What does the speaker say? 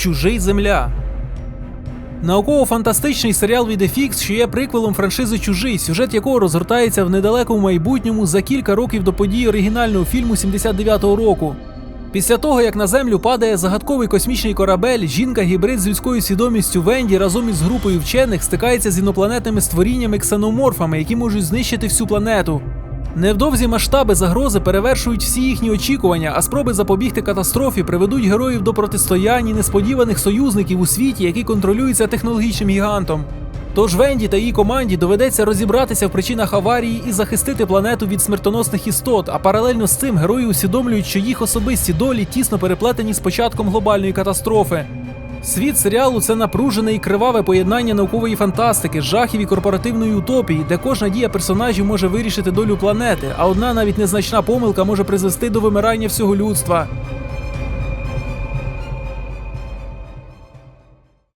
Чужий Земля. Науково-фантастичний серіал від FX, що є приквелом франшизи Чужий, сюжет якого розгортається в недалекому майбутньому за кілька років до подій оригінального фільму 79-го року. Після того, як на землю падає загадковий космічний корабель, жінка-гібрид з людською свідомістю Венді разом із групою вчених стикається з інопланетними створіннями ксеноморфами, які можуть знищити всю планету. Невдовзі масштаби загрози перевершують всі їхні очікування, а спроби запобігти катастрофі приведуть героїв до протистояння несподіваних союзників у світі, який контролюється технологічним гігантом. Тож Венді та її команді доведеться розібратися в причинах аварії і захистити планету від смертоносних істот. А паралельно з цим герої усвідомлюють, що їх особисті долі тісно переплетені з початком глобальної катастрофи. Світ серіалу це напружене і криваве поєднання наукової фантастики, жахів і корпоративної утопії, де кожна дія персонажів може вирішити долю планети, а одна навіть незначна помилка може призвести до вимирання всього людства.